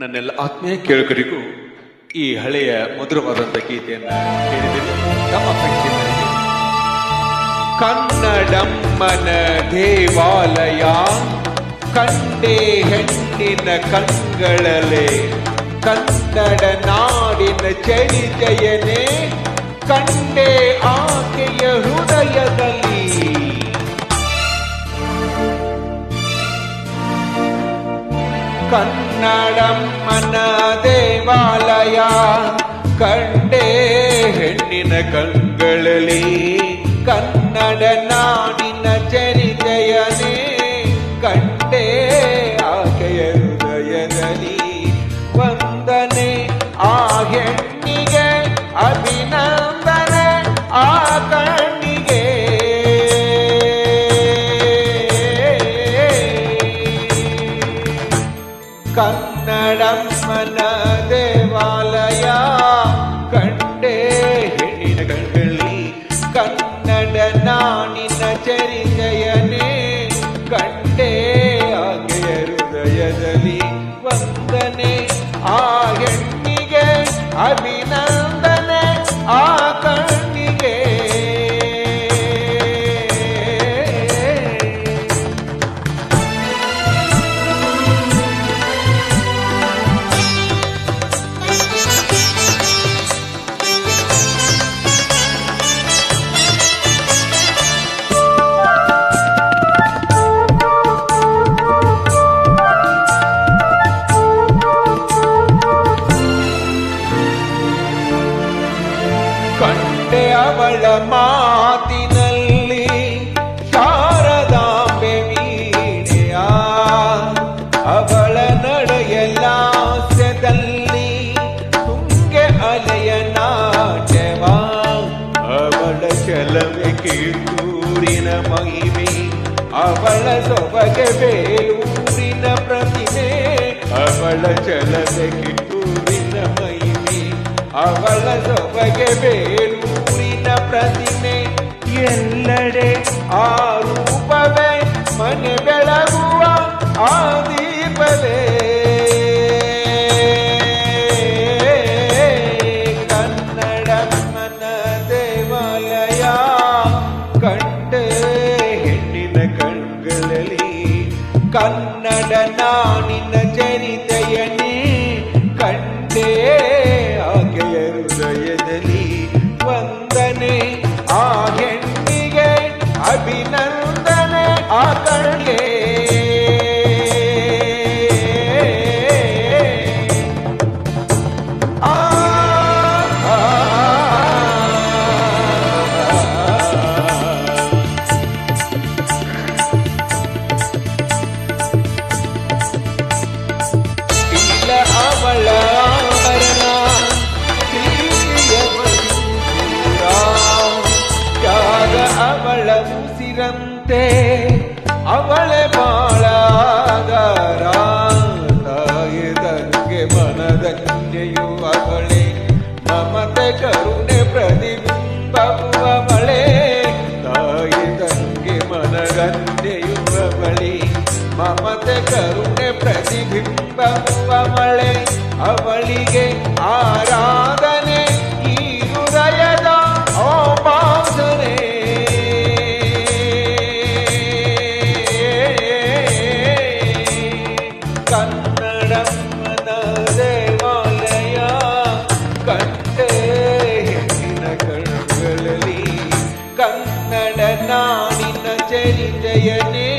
ನನ್ನೆಲ್ಲ ಆತ್ಮೀಯ ಕೇಳುಗರಿಗೂ ಈ ಹಳೆಯ ಮಧುರವಾದಂಥ ಗೀತೆಯನ್ನು ಹೇಳಿದರೆ ನಮ್ಮ ಪ್ರೇಕ್ಷಕರಿಗೆ ಕನ್ನಡಮ್ಮನ ದೇವಾಲಯ, ಕಂಡೆ ಹೆಣ್ಣಿನ ಕಂಗಳಲೆ ಕನ್ನಡ ನಾಡಿನ ಚರಿತೆಯನೇ ಕಂಡೆ ಆಕೆಯ ಹೃದಯದಲ್ಲಿ. ಕನ್ನಡಮ್ಮನ ದೇವಾಲಯ. ಕಂಡೆ ಹೆಣ್ಣಿನ ಕಂಗಳಲ್ಲಿ ಕನ್ನಡ ನಾಡಿನ ಚರಿತೆಯನೇ ಅವಳ ಮಾತಿನಲ್ಲಿ ಶಾರದಾಂಬೆ ವೀಣೆಯ ಅವಳ ನಡೆಯಲಾಸ್ಯದಲ್ಲಿ ತುಂಗೆ ಅಲೆಯ ನಾಟವ ಅವಳ ಚಲವೆ ಕೀರ್ತೂರಿನ ಮಹಿಮೆ. ಅವಳ ಸೊಬಗೆ ಬೇಲೂರಿನ ಪ್ರತಿಮೆ. ಅವಳ ಚಲವೆ ಕಿಟ್ಟೂರಿನ ಮಹಿಮೆ. ಅವಳ ಸೊಬಗೆ ಪ್ರತಿಮೆ ಎಲ್ಲೆಡೆ ಆ ರೂಪವೇ ಮನೆ ಬೆಳಗುವ ಆ ದೀಪವೇ ಕನ್ನಡಮ್ಮನ ದೇವಾಲಯ ಕಂಡೆ ಹೆಣ್ಣಿನ ಕಣ್ಗಳಲ್ಲಿ ಕನ್ನಡ ನಾಡಿನ ಚರಿತೆಯನೇ ಕಂಡೆ अभिनंदन आकर के। mente. ಚರಿತೆಯನೇ